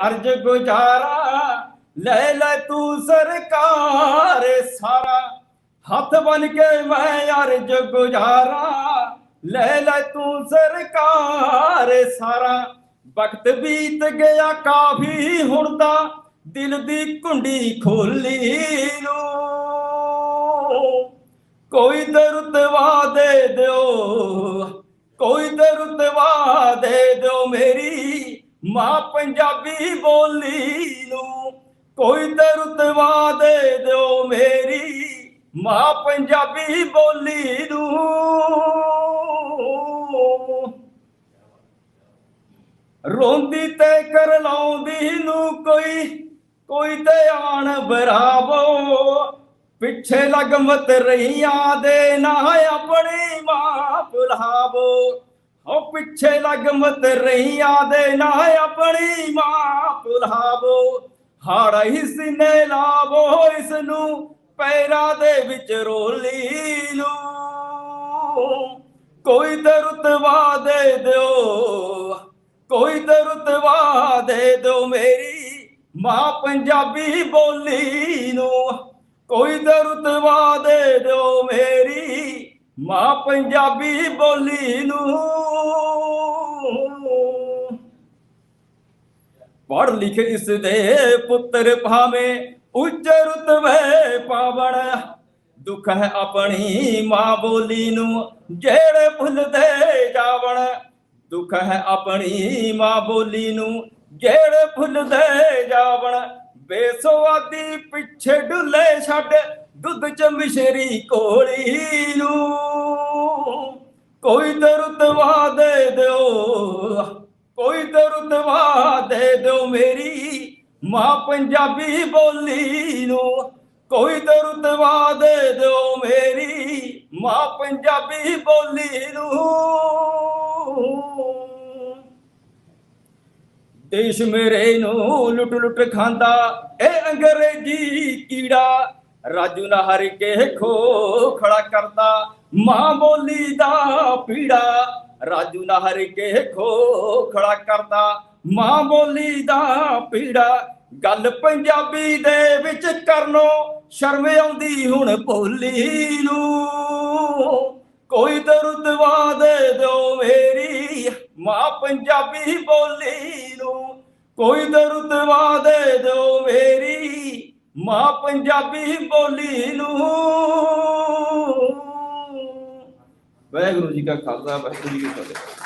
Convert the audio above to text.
ਅਰਜ ਗੁਜ਼ਾਰਾ ਲੈ ਲੈ ਤੂੰ ਸਰਕਾਰ, ਸਾਰਾ ਹੱਥ ਬਨ ਕੇ ਮੈਂ ਅਰਜ ਗੁਜ਼ਾਰਾ। ਲੈ ਲੈ ਤੂੰ ਸਰਕਾਰ, ਸਾਰਾ ਵਕਤ ਬੀਤ ਗਿਆ, ਕਾਫੀ ਹੁਣ ਦਾ ਦਿਲ ਦੀ ਕੁੰਡੀ ਖੋਲੀ ਨੂੰ ਕੋਈ ਤੇ ਰੁਤਵਾ ਦੇ ਦਿਓ, ਕੋਈ ਤੇ ਰੁਤਵਾ ਦੇ ਦਿਓ ਮੇਰੀ। ਮਾਂ ਪੰਜਾਬੀ ਬੋਲੀ ਨੂੰ ਕੋਈ ਤੇ ਰੁਤਵਾ ਦੇ ਦਿਓ ਮੇਰੀ ਮਾਂ ਪੰਜਾਬੀ ਬੋਲੀ ਨੂੰ। ਰੋਂਦੀ ਤੇ ਕਰ ਲਾਉਂਦੀ ਨੂੰ ਕੋਈ ਕੋਈ ਤੇ ਆਣ ਬਰਾਵੋ। ਪਿੱਛੇ ਲਗਮਤ ਰਹੀਆਂ ਦੇ ਨਾ ਆਪਣੀ ਮਾਂ ਭੁਲਾਵੋ। ਉਹ ਪਿੱਛੇ ਲੱਗ ਮਤ ਰਹੀਆਂ ਦੇ ਨਾ ਆਪਣੀ ਮਾਂ ਭੁਲਾਵੋ ਹਾੜਾ ਹੀ ਸੀਨੇ ਲਾਵੋ ਇਸ ਨੂੰ ਪੈਰਾਂ ਦੇ ਵਿੱਚ ਰੋਲੀ ਨੂੰ ਕੋਈ ਤੇ ਰੁਤਬਾ ਦੇ ਦਿਓ, ਕੋਈ ਤੇ ਰੁਤਬਾ ਦੇ ਦਿਓ ਮੇਰੀ ਮਾਂ ਪੰਜਾਬੀ ਬੋਲੀ ਨੂੰ। ਕੋਈ ਤੇ ਰੁਤਬਾ ਦੇ ਦਿਓ ਮੇਰੀ ਮਾਂ ਪੰਜਾਬੀ ਬੋਲੀ ਨੂੰ ਪੜ੍ਹ ਲਿਖ ਇਸ ਦੇ ਪੁੱਤਰ ਭਾਵੇਂ ਉੱਚ ਰੁਤਬੇ ਪਾਵਣ। ਦੁੱਖ ਹੈ ਆਪਣੀ ਮਾਂ ਬੋਲੀ ਨੂੰ ਜਿਹੜੇ ਭੁੱਲਦੇ ਜਾਵਣ। ਦੁੱਖ ਹੈ ਆਪਣੀ ਮਾਂ ਬੋਲੀ ਨੂੰ ਜਿਹੜੇ ਭੁੱਲਦੇ ਜਾਵਣ। ਬੇਸਵਾਦੀ ਪਿੱਛੇ ਡੁੱਲੇ ਛੱਡ ਦੁੱਧ ਚ ਮਿਸ਼ਰੀ ਕੋਲੀ ਨੂੰ। ਕੋਈ ਤੇ ਦੇ ਦਿਓ, ਕੋਈ ਤੇ ਦੇ ਦਿਓ ਮੇਰੀ ਮਾਂ ਪੰਜਾਬੀ ਬੋਲੀ ਨੂੰ। ਕੋਈ ਤੇ ਦੇ ਦਿਓ ਮੇਰੀ ਮਾਂ ਪੰਜਾਬੀ ਬੋਲੀ ਨੂੰ। ਦੇਸ਼ ਮੇਰੇ ਨੂੰ ਲੁੱਟ ਲੁੱਟ ਖਾਂਦਾ, ਇਹ ਅੰਗਰੇਜ਼ੀ ਕੀੜਾ ਰਾਜੂ ਨਾ ਹਰ ਕੇ ਖੋ ਖੜਾ ਕਰਦਾ, ਮਾਂ ਬੋਲੀ ਦਾ ਪੀੜਾ। ਰਾਜੂ ਨਾ ਹਰ ਕੇ ਖੋ ਖੜਾ ਕਰਦਾ, ਮਾਂ ਬੋਲੀ ਦਾ ਪੀੜਾ। ਗੱਲ ਪੰਜਾਬੀ ਦੇ ਵਿੱਚ ਕਰਨੋ ਸ਼ਰਮ ਆਉਂਦੀ ਹੁਣ ਭੋਲੀ ਨੂੰ। ਕੋਈ ਤੇ ਦੇ ਦਿਓ ਮੇਰੀ, ਮਾਂ ਪੰਜਾਬੀ ਬੋਲੀ ਨੂੰ। ਕੋਈ ਤੇ ਦੇ ਦਿਓ ਮੇਰੀ ਮਾਂ ਪੰਜਾਬੀ ਬੋਲੀ ਨੂੰ। ਵਾਹਿਗੁਰੂ ਜੀ ਕਾ ਖਾਲਸਾ ਵਾਹਿਗੁਰੂ ਜੀ ਕੀ ਫਤਿਹ।